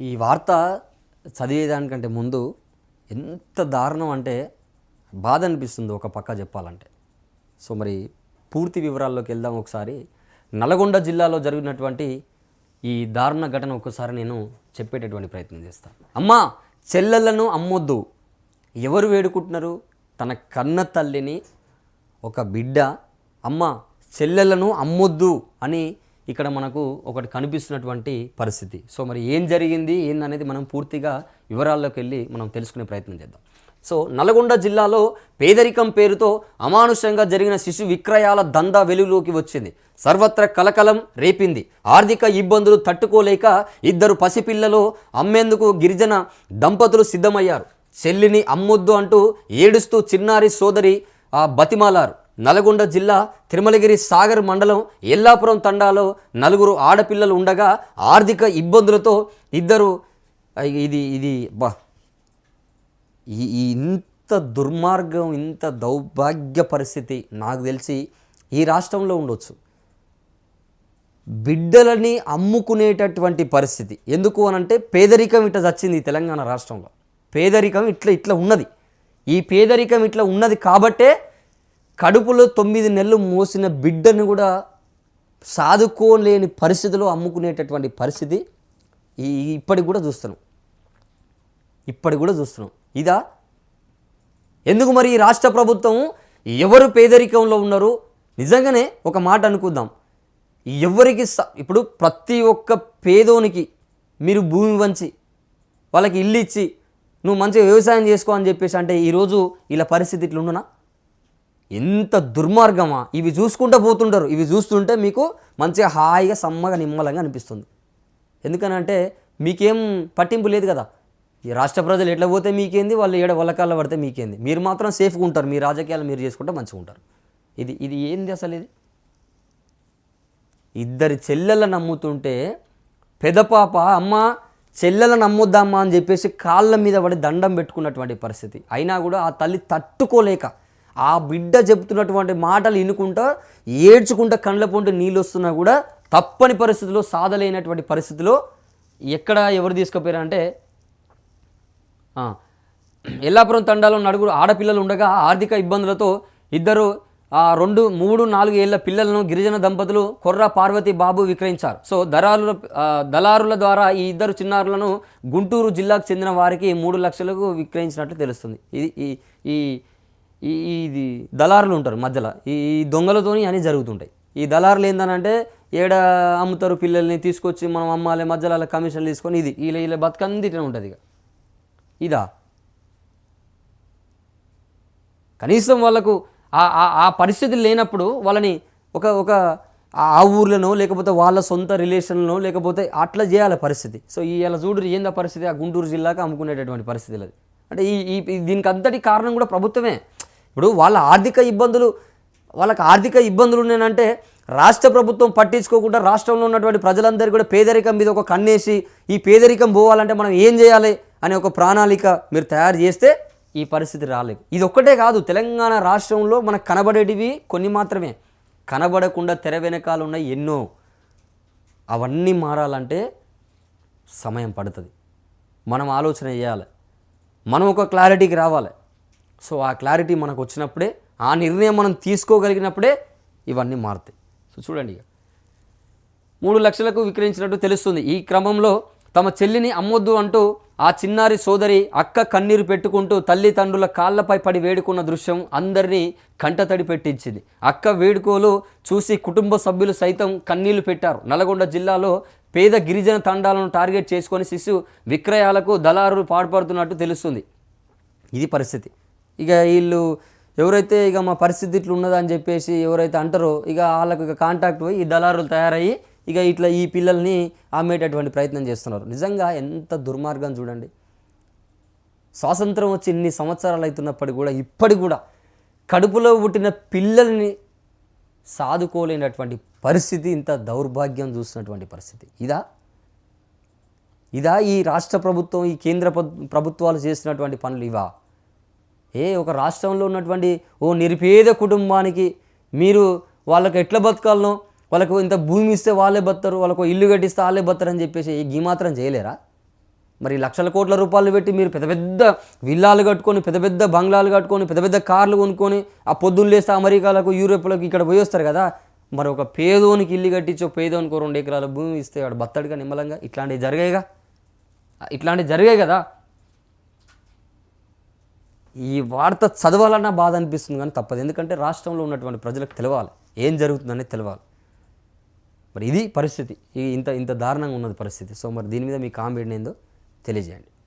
ఈ వార్త చదివేదానికంటే ముందు ఎంత దారుణం అంటే బాధ అనిపిస్తుంది ఒక పక్క చెప్పాలంటే. సో మరి పూర్తి వివరాల్లోకి వెళ్దాం ఒకసారి. నల్గొండ జిల్లాలో జరిగినటువంటి ఈ దారుణ ఘటన ఒకసారి నేను చెప్పేటటువంటి ప్రయత్నం చేస్తాను. అమ్మా చెల్లెలను అమ్మొద్దు. ఎవరు వేడుకుంటున్నారు? తన కన్న తల్లిని ఒక బిడ్డ. అమ్మ చెల్లెలను అమ్మొద్దు అని ఇక్కడ మనకు ఒకటి కనిపిస్తున్నటువంటి పరిస్థితి. సో మరి ఏం జరిగింది ఏందనేది మనం పూర్తిగా వివరాల్లోకి వెళ్ళి మనం తెలుసుకునే ప్రయత్నం చేద్దాం. సో నల్గొండ జిల్లాలో పేదరికం పేరుతో అమానుషంగా జరిగిన శిశు విక్రయాల దందా వెలుగులోకి వచ్చింది. సర్వత్ర కలకలం రేపింది. ఆర్థిక ఇబ్బందులు తట్టుకోలేక ఇద్దరు పసిపిల్లలు అమ్మేందుకు గిరిజన దంపతులు సిద్ధమయ్యారు. చెల్లిని అమ్మొద్దు అంటూ ఏడుస్తూ చిన్నారి సోదరి ఆ బతిమాలారు. నల్గొండ జిల్లా తిరుమలగిరి సాగర్ మండలం ఎల్లాపురం తండాలో నలుగురు ఆడపిల్లలు ఉండగా ఆర్థిక ఇబ్బందులతో ఇద్దరు ఇది ఇది బా ఈ ఇంత దుర్మార్గం ఇంత దౌర్భాగ్య పరిస్థితి నాకు తెలిసి ఈ రాష్ట్రంలో ఉండొచ్చు. బిడ్డలని అమ్ముకునేటటువంటి పరిస్థితి. ఎందుకు అనంటే పేదరికం ఇట్లా చచ్చింది ఈ తెలంగాణ రాష్ట్రంలో. పేదరికం ఇట్లా ఇట్లా ఉన్నది. ఈ పేదరికం ఇట్లా ఉన్నది కాబట్టే కడుపులో తొమ్మిది నెలలు మోసిన బిడ్డను కూడా సాదుకోలేని పరిస్థితిలో అమ్ముకునేటటువంటి పరిస్థితి ఈ ఇప్పటికి కూడా చూస్తున్నాం. ఇప్పటికి కూడా చూస్తున్నాం. ఇదా? ఎందుకు మరి ఈ రాష్ట్ర ప్రభుత్వం ఎవరు పేదరికంలో ఉన్నారు? నిజంగానే ఒక మాట అనుకుందాం. ఎవరికి స- ఇప్పుడు ప్రతి ఒక్క పేదోనికి మీరు భూమి వంచి వాళ్ళకి ఇల్లు ఇచ్చి నువ్వు మంచిగా వ్యవసాయం చేసుకో అని చెప్పేసి అంటే ఈరోజు ఇలా పరిస్థితి ఇట్లుండునా? ఎంత దుర్మార్గమా? ఇవి చూసుకుంటూ పోతుంటారు. ఇవి చూస్తుంటే మీకు మంచిగా హాయిగా సమ్మగా నిమ్మలంగా అనిపిస్తుంది. ఎందుకనంటే మీకేం పట్టింపు లేదు కదా. ఈ రాష్ట్ర ప్రజలు ఎట్లా పోతే మీకేంది? వాళ్ళు ఏడ వల్లకాల్లో పడితే మీకేంది? మీరు మాత్రం సేఫ్గా ఉంటారు. మీ రాజకీయాలు మీరు చేసుకుంటే మంచిగా ఉంటారు. ఇది ఇది ఏంది అసలు ఇది? ఇద్దరి చెల్లెల నమ్ముతుంటే పెదపాప అమ్మ చెల్లెల నమ్మొద్దమ్మా అని చెప్పేసి కాళ్ళ మీద పడి దండం పెట్టుకున్నటువంటి పరిస్థితి. అయినా కూడా ఆ తల్లి తట్టుకోలేక ఆ బిడ్డ చెప్తున్నటువంటి మాటలు వినుకుంటా ఏడ్చుకుంటా కండ్ల పొంటి నీళ్ళు వస్తున్నా కూడా తప్పని పరిస్థితిలో సాధలేనటువంటి పరిస్థితిలో ఎక్కడ ఎవరు తీసుకుపోయారంటే ఎల్లాపురం తండాలో నలుగురు ఆడపిల్లలు ఉండగా ఆర్థిక ఇబ్బందులతో ఇద్దరు ఆ, రెండు మూడు నాలుగు ఏళ్ళ పిల్లలను గిరిజన దంపతులు కొర్ర పార్వతి బాబు విక్రయించారు. సో దళారుల దళారుల ద్వారా ఈ ఇద్దరు చిన్నారులను గుంటూరు జిల్లాకు చెందిన వారికి మూడు లక్షలకు విక్రయించినట్లు తెలుస్తుంది. ఇది ఈ ఈ ఈ ఇది దళారులు ఉంటారు మధ్యలో. ఈ దొంగలతోని అని జరుగుతుంటాయి. ఈ దళారులు ఏందనంటే ఏడ అమ్ముతారు పిల్లల్ని తీసుకొచ్చి మనం అమ్మాలి మధ్యలో అలా కమిషన్లు తీసుకొని ఇది ఇలా ఇలా బతుకంది ఇట్లా ఉంటుంది ఇక. ఇదా? కనీసం వాళ్ళకు ఆ- ఆ- ఆ పరిస్థితి లేనప్పుడు వాళ్ళని ఒక ఒక ఆ ఊర్లోనో లేకపోతే వాళ్ళ సొంత రిలేషన్లో లేకపోతే అట్లా చేయాలి పరిస్థితి. సో ఇలా చూడు ఏందా పరిస్థితి? ఆ గుంటూరు జిల్లాకు అమ్ముకునేటటువంటి పరిస్థితులు అది అంటే ఈ- దీనికి అంతటి కారణం కూడా ప్రభుత్వమే. ఇప్పుడు వాళ్ళ ఆర్థిక ఇబ్బందులు వాళ్ళకి ఆర్థిక ఇబ్బందులు ఉన్నాయంటే రాష్ట్ర ప్రభుత్వం పట్టించుకోకుండా రాష్ట్రంలో ఉన్నటువంటి ప్రజలందరికీ కూడా పేదరికం మీద ఒక కన్నేసి ఈ పేదరికం పోవాలంటే మనం ఏం చేయాలి అనే ఒక ప్రణాళిక మీరు తయారు చేస్తే ఈ పరిస్థితి రాలేదు. ఇది ఒక్కటే కాదు తెలంగాణ రాష్ట్రంలో మనకు కనబడేటివి కొన్ని మాత్రమే. కనబడకుండా తెర వెనకాల ఉన్న ఎన్నో. అవన్నీ మారాలంటే సమయం పడుతుంది. మనం ఆలోచన చేయాలి. మనం ఒక క్లారిటీకి రావాలి. సో ఆ క్లారిటీ మనకు వచ్చినప్పుడే ఆ నిర్ణయం మనం తీసుకోగలిగినప్పుడే ఇవన్నీ మారుతాయి. సో చూడండి ఇక. మూడు లక్షలకు విక్రయించినట్టు తెలుస్తుంది. ఈ క్రమంలో తమ చెల్లిని అమ్మొద్దు అంటూ ఆ చిన్నారి సోదరి అక్క కన్నీరు పెట్టుకుంటూ తల్లిదండ్రుల కాళ్ళపై పడి వేడుకున్న దృశ్యం అందరినీ కంటతడి పెట్టించింది. అక్క వేడుకోలు చూసి కుటుంబ సభ్యులు సైతం కన్నీళ్ళు పెట్టారు. నల్గొండ జిల్లాలో పేద గిరిజన తండాలను టార్గెట్ చేసుకొని శిశు విక్రయాలకు దళారులు పాల్పడుతున్నట్టు తెలుస్తుంది. ఇది పరిస్థితి. ఇక వీళ్ళు ఎవరైతే ఇక మా పరిస్థితి ఇట్లా ఉన్నదని చెప్పేసి ఎవరైతే అంటారో ఇక వాళ్ళకు ఇక కాంటాక్ట్ పోయి ఈ దళారులు తయారయ్యి ఇక ఇట్లా ఈ పిల్లల్ని అమ్మేటటువంటి ప్రయత్నం చేస్తున్నారు. నిజంగా ఎంత దుర్మార్గం చూడండి. స్వాతంత్రం వచ్చి ఇన్ని సంవత్సరాలు అవుతున్నప్పటికీ కూడా ఇప్పటికి కూడా కడుపులో పుట్టిన పిల్లల్ని సాదుకోలేనటువంటి పరిస్థితి ఇంత దౌర్భాగ్యం చూసినటువంటి పరిస్థితి. ఇదా? ఇదా ఈ రాష్ట్ర ప్రభుత్వం ఈ కేంద్ర ప్రభుత్వాలు చేసినటువంటి పనులు ఇవా? ఏ ఒక రాష్ట్రంలో ఉన్నటువంటి ఓ నిరుపేద కుటుంబానికి మీరు వాళ్ళకి ఎట్లా బతకాలనో వాళ్ళకు ఇంత భూమి ఇస్తే వాళ్ళే బతారు వాళ్ళకు ఇల్లు కట్టిస్తే వాళ్ళే బతారు అని చెప్పేసి ఈ మాత్రం చేయలేరా? మరి లక్షల కోట్ల రూపాయలు పెట్టి మీరు పెద్ద పెద్ద విల్లాలు కట్టుకొని పెద్ద పెద్ద బంగ్లాలు కట్టుకొని పెద్ద పెద్ద కార్లు కొనుక్కొని ఆ పొద్దున్న లేస్తే అమెరికాలకు యూరోప్లకు ఇక్కడ పోయొస్తారు కదా? మరి ఒక పేదోనికి ఇల్లు కట్టించో పేదోనికి రెండు ఎకరాల భూమి ఇస్తే వాడు బత్తడిగా నిమ్మలంగా. ఇట్లాంటివి జరిగాయిగా? ఇట్లాంటివి జరిగాయి కదా? ఈ వార్త చదవాలన్నా బాధ అనిపిస్తుంది కానీ తప్పదు. ఎందుకంటే రాష్ట్రంలో ఉన్నటువంటి ప్రజలకు తెలవాలి. ఏం జరుగుతుందనేది తెలవాలి. మరి ఇది పరిస్థితి. ఇంత ఇంత దారుణంగా ఉన్నది పరిస్థితి. సో మరి దీని మీద మీ కామెంట్ ఏందో తెలియజేయండి.